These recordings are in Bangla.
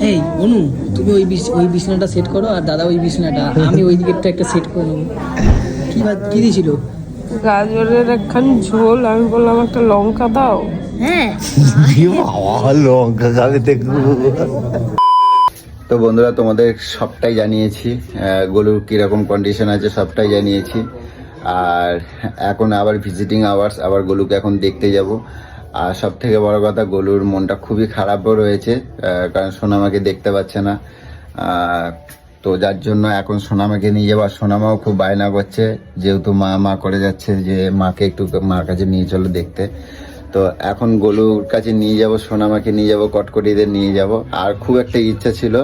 এই অনু তুমি ওই ওই বিছনাটা সেট করো আর দাদা ওই বিছনাটা আমি ওই দিকেরটা একটা সেট করে নেব। কি ভাত- কি দিয়েছিল গাজরের একখান ঝোল আমি বললাম একটা লঙ্কা দাও। হ্যাঁ। লঙ্কা খাবে দেখব তো বন্ধুরা তোমাদের সবটাই জানিয়েছি। গরুর কীরকম কন্ডিশন আছে সবটাই জানিয়েছি। আর এখন আবার ভিজিটিং আওয়ার্স আবার গলুকে এখন দেখতে যাব। আর সব থেকে বড় কথা, গলুর মনটা খুবই খারাপও রয়েছে কারণ সোনামাকে দেখতে পাচ্ছে না। তো যার জন্য এখন সোনামাকে নিয়ে যাব, আর সোনামাও খুব বায়না করছে, যেহেতু মা মা করে যাচ্ছে যে মাকে একটু মার কাছে নিয়ে চলো দেখতে। তো এখন গলুর কাছে নিয়ে যাব, সোনামাকে নিয়ে যাব, কটকটিদের নিয়ে যাব। আর খুব একটা ইচ্ছা ছিল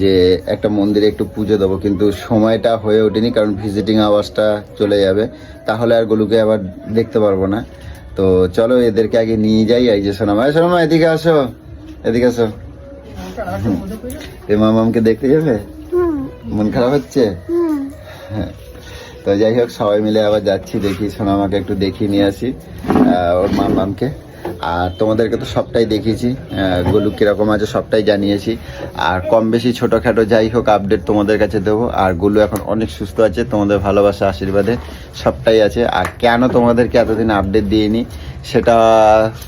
যে একটা মন্দিরে একটু পুজো দেবো, কিন্তু সময়টা হয়ে ওঠেনি, কারণ ভিজিটিং আওয়ার্সটা চলে যাবে। তাহলে আর গলুকে আবার দেখতে পারব না। তো চলো এদেরকে আগে নিয়ে যাই এই যে সোনামা। সোনামা এদিকে আসো এদিকে আসো। হুম। মামকে মামামকে দেখতে যাবে? মন খারাপ হচ্ছে? হ্যাঁ। তো যাই হোক সবাই মিলে আবার যাচ্ছি দেখি সোনামাকে একটু দেখিয়ে নিয়ে আসি ওর ওর মামামকে। আর তোমাদেরকে তো সবটাই দেখিয়েছি গোলু কীরকম আছে সবটাই জানিয়েছি। আর কম বেশি ছোটোখাটো যাই হোক আপডেট তোমাদের কাছে দেবো। আর গোলু এখন অনেক সুস্থ আছে, তোমাদের ভালোবাসা, আশীর্বাদে সবটাই আছে। আর কেন তোমাদেরকে এতদিন আপডেট দিইনি, সেটা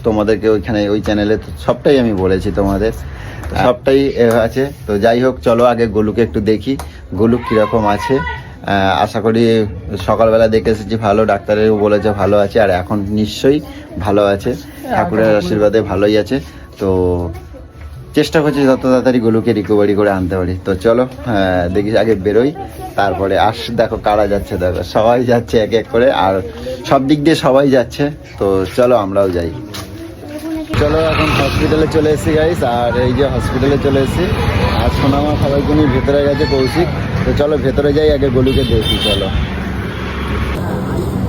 তোমাদেরকে ওইখানে ওই চ্যানেলে সবটাই আমি বলেছি তোমাদের। সবটাই আছে। তো যাই হোক, চলো আগে গোলুকে একটু দেখি, গোলু কীরকম আছে। আশা করি সকালবেলা দেখে এসেছি ভালো ডাক্তারেরও বলেছে ভালো আছে আর এখন নিশ্চয়ই ভালো আছে। ঠাকুরের আশীর্বাদে ভালোই আছে। তো চেষ্টা করছি যত তাড়াতাড়ি গোলুকে রিকভারি করে আনতে পারি। তো চলো দেখি আগে বেরোই তারপরে আস দেখো কারা যাচ্ছে দেখো সবাই যাচ্ছে এক এক করে আর সব দিক দিয়ে সবাই যাচ্ছে। তো চলো আমরাও যাই। চলো এখন হসপিটালে চলে এসেছি গাইস আর এই যে হসপিটালে চলে এসেছি আর সোনামা সবাইকে নিয়ে ভেতরে গেছে কৌশিক। তো চলো ভেতরে যাই আগে গলিকে দেখি চলো।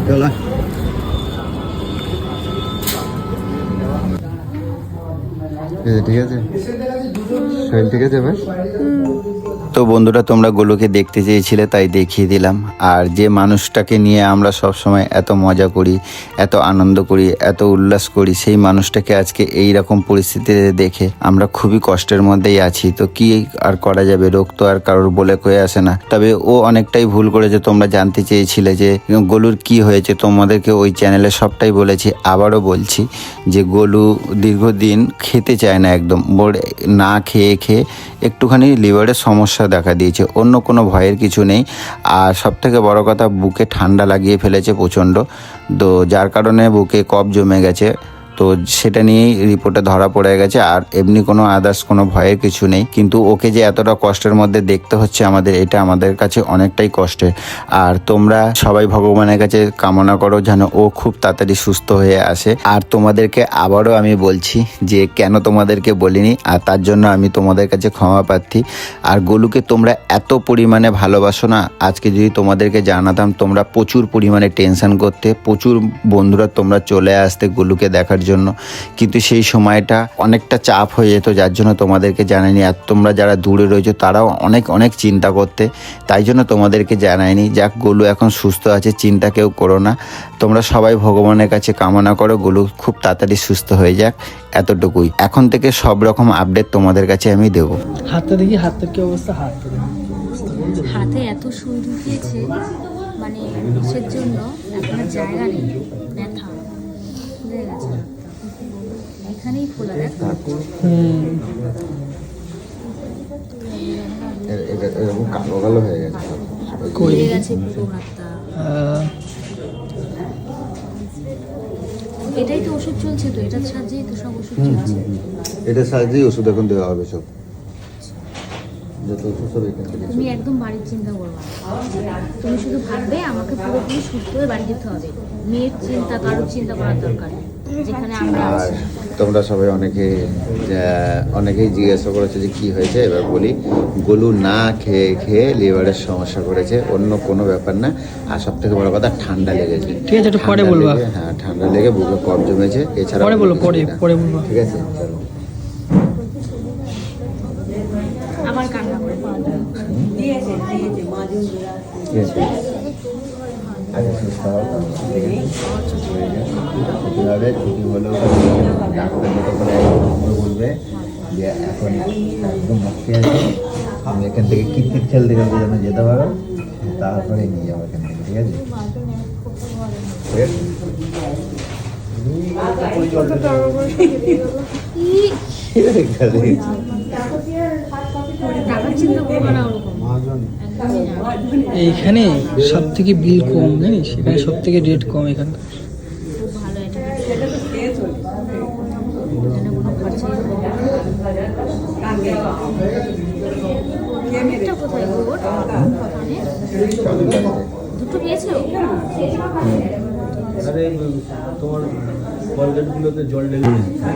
চলো। ঠিক আছে শরীর ঠিক আছে এবার তো বন্ধুরা, তোমরা গোলুকে দেখতে চেয়েছিলে, তাই দেখিয়ে দিলাম। আর যে মানুষটাকে নিয়ে আমরা সব সময় এত মজা করি, এত আনন্দ করি, এত উল্লাস করি, সেই মানুষটাকে আজকে এই রকম পরিস্থিতিতে দেখে আমরা খুবই কষ্টের মধ্যেই আছি। তো কি আর করা যাবে? রোগ তো আর কারোর বলে কয়ে আসে না। তবে ও অনেকটাই ভুল করেছে তোমরা জানতে চেয়েছিলে যে গোলুর কি হয়েছে, তোমাদেরকে ওই চ্যানেলে সবটাই বলেছি, আবারও বলছি যে গোলু দীর্ঘদিন খেতে চায় না একদম। না খেয়ে খেয়ে একটুখানি লিভারের সমস্যা দেখা দিয়েছে। অন্য কোনো ভয়ের কিছু নেই। আর সব থেকে বড় কথা, বুকে ঠান্ডা লাগিয়ে ফেলেছে প্রচণ্ড। তো যার কারণে বুকে কফ জমে গেছে। তো সেটা নিয়েই রিপোর্টে ধরা পড়ে গেছে। আর এমনি কোনো আদার্স কোনো ভয়ের কিছু নেই। কিন্তু ওকে যে এতটা কষ্টের মধ্যে দেখতে হচ্ছে আমাদের, এটা আমাদের কাছে অনেকটাই কষ্টের। আর তোমরা সবাই ভগবানের কাছে কামনা করো যেন ও খুব তাড়াতাড়ি সুস্থ হয়ে আসে। আর তোমাদেরকে আবারও আমি বলছি যে কেন তোমাদেরকে বলিনি, আর তার জন্য আমি তোমাদের কাছে ক্ষমা প্রার্থী। আর গোলুকে তোমরা এত পরিমাণে ভালোবাসো না, আজকে যদি তোমাদেরকে জানাতাম তোমরা প্রচুর পরিমাণে টেনশন করতে, প্রচুর বন্ধুরা তোমরা চলে আসতে গোলুকে দেখার জন্য। কিন্তু সেই সময়টা অনেকটা চাপ হয়ে যেত যার জন্য তোমাদেরকে জানাইনি। আর তোমরা যারা দূরে রয়েছো তারাও অনেক অনেক চিন্তা করতে। তাই জন্য তোমাদেরকে জানাইনি। যাক গোলু এখন সুস্থ আছে চিন্তা কেউ করো না। তোমরা সবাই ভগবানের কাছে কামনা করো গোলু খুব তাড়াতাড়ি সুস্থ হয়ে যাক এতটুকুই। এখন থেকে সব রকম আপডেট তোমাদের কাছে আমি দেবো। হাতটা দেখি হাতটার কি অবস্থা? হাতটা দেখি। হাতে এত সুই ঢুকিয়েছে মানে বিষের জন্য এখন জায়গা নেই ব্যথা। বুঝে গেছে। এখানেই খোলা এরকম কালো কালো হয়ে গেছে কই? গেছে পুরো হাতটা। এটাই তো ওষুধ চলছে তো এটার সাহায্যেই তো সব ওষুধ চলছে। এটা সাহায্যেই ওষুধ এখন দেওয়া হবে সব। যত ওষুধ সব এখান থেকে তুমি একদম বাড়ির চিন্তা করবে তুমি শুধু ভাববে আমাকে পুরোপুরি সুস্থ হয়ে বাড়ি যেতে হবে। মেয়ের চিন্তা কারোর চিন্তা করার দরকার নেই যেখানে আমরা আছি। তোমরা সবাই অনেকে অনেকেই জিজ্ঞাসা করেছে যে কি হয়েছে এবার বলি গলু না খেয়ে খেয়ে লিভারের সমস্যা করেছে অন্য কোনো ব্যাপার না। আর সব থেকে বড় কথা ঠান্ডা লেগেছে। ঠিক আছে, একটু পরে বলবা। হ্যাঁ ঠান্ডা লেগে বুকে কম জমেছে এছাড়া পরে কোনো বলো, কিছু পরে, পরে বলবা। ঠিক আছে চলো। আবার কান্না করে। ঠিক আছে আগে সুস্থ হয়ে হবে ছুটি হলেও ডাক্তার যতক্ষণ বলবে যে এখন একদম মুক্তি আছে তুমি এখান থেকে কিরকিট খেলতে খেলতে যেন যেতে পারো তারপরে নিয়ে যাব এখান থেকে ঠিক আছে ঠিক আছে? এইখানে সব থেকে বিল কম জানিস? এখানে সব থেকে রেট কম এখানকার। খুব ভালো এটা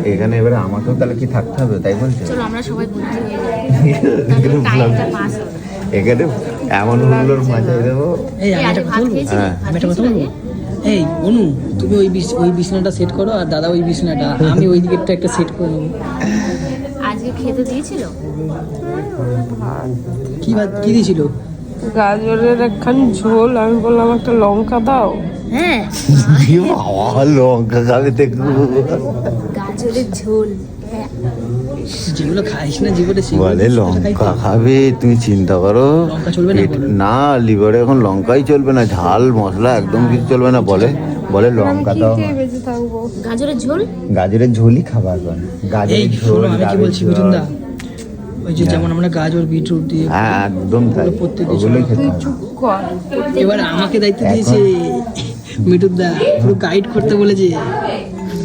এখানে এবারে আমাকেও তাহলে কি থাকতে হবে তাই বলছো? চলো আমরা সবাই হয়ে টাইমটা পাস হবে। এখানে এমন হুল্লোর মাথায় দেবো এই আমি একটা কথা বলব হ্যাঁ। আমি একটা কথা বলব এই অনু তুমি ওই ওই বিছনাটা সেট করো আর দাদা ওই বিছনাটা। আমি ওই দিকেরটা একটা সেট করে নেব। আজকে খেতে দিয়েছিল? কি ভাত কি দিয়েছিল? গাজরের একখান ঝোল আমি বললাম একটা লঙ্কা দাও। হ্যাঁ। কি লঙ্কা খাবে দেখো। গাজরের ঝোল। যেগুলো খাইস না জীবনে বলে লঙ্কা খাবে তুমি চিন্তা করো। না লিভারে এখন লঙ্কাই চলবে না ঝাল মশলা একদম কিছু চলবে না বলে বলে লঙ্কা দাও গাজরের ঝোল? গাজরের ঝোলই খাবার গাজরের ঝোল আমি কি বলছি ঝোল। ওই যে যেমন আমরা গাজর বিটরুট দিয়ে হ্যাঁ একদম তাই। ওগুলোই খেতে এবার আমাকে দায়িত্ব দিয়েছে মিটুর দা পুরো গাইড করতে বলেছে।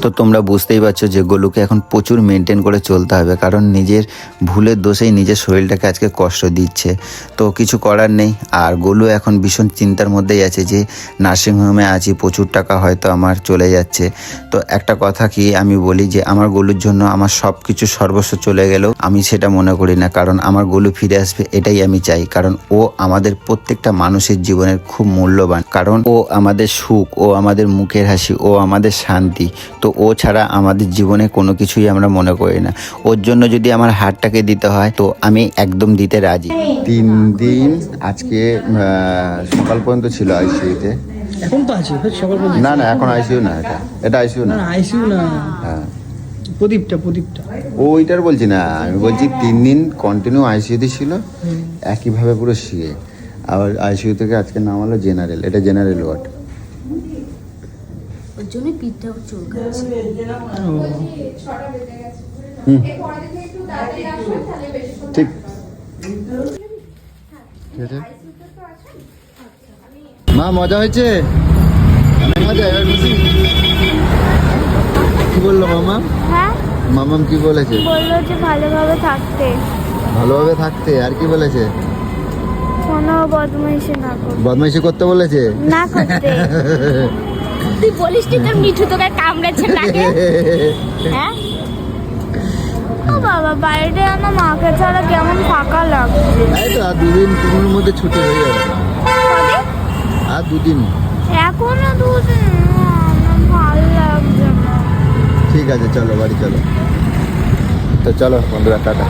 তো তোমরা বুঝতেই পারছ যে গোলুকে এখন প্রচুর মেনটেন করে চলতে হবে, কারণ নিজের ভুলের দোষেই নিজের শরীরটাকে আজকে কষ্ট দিচ্ছে। তো কিছু করার নেই, আর গোলু এখন ভীষণ চিন্তার মধ্যেই আছে যে নার্সিংহোমে আছি, প্রচুর টাকা হয়তো আমার চলে যাচ্ছে। তো একটা কথা কি আমি বলি যে আমার গোলুর জন্য আমার সব কিছু সর্বস্ব চলে গেলেও আমি সেটা মনে করি না, কারণ আমার গোলু ফিরে আসবে এটাই আমি চাই, কারণ ও আমাদের প্রত্যেকটা মানুষের জীবনের খুব মূল্যবান, কারণ ও আমাদের সুখ, ও আমাদের মুখের হাসি, ও আমাদের শান্তি। তো ও ছাড়া আমাদের জীবনে কোনো কিছুই আমরা মনে করি না। ওর জন্য যদি আমার হারটাকে দিতে হয় তো আমি একদম দিতে রাজি। তিন দিন আজকে সকাল পর্যন্ত ছিল আইসিইউতে এখন তো আছে সকাল পর্যন্ত না না এখন আইসিইউ না এটা। এটা আইসিইউ না। না আইসিউ না। হ্যাঁ। প্রদীপটা প্রদীপটা। ওইটার বলছি না আমি বলছি তিন দিন কন্টিনিউ আইসিইউতে ছিল একইভাবে পুরো শিয়ে আবার আইসিইউ থেকে আজকে নামালো জেনারেল এটা জেনারেল ওয়ার্ড জন্য পিঠটা চুলকাচ্ছে। ঠিক। মা মজা হয়েছে? অনেক মজা এবার খুশি কি বলল মামা? হ্যাঁ? মামাম কি বলেছে? বলল যে ভালোভাবে থাকতে। ভালোভাবে থাকতে আর কি বলেছে? কোনো বদমাইশি না করতে। বদমাইশি করতে বলেছে? না করতে। তুই বলিস তুই তোর মিঠু তোকে কামড়েছে নাকি? হ্যাঁ? ও বাবা বাইরে আমার মাকে ছাড়া কেমন ফাঁকা লাগছে। এই তো আর দুদিন তিনের মধ্যে ছুটি হয়ে যাবে। আর দুদিন। এখনও দুদিন? ভালো লাগছে না। ঠিক আছে চলো বাড়ি চলো। তো চলো বন্ধুরা টাটা।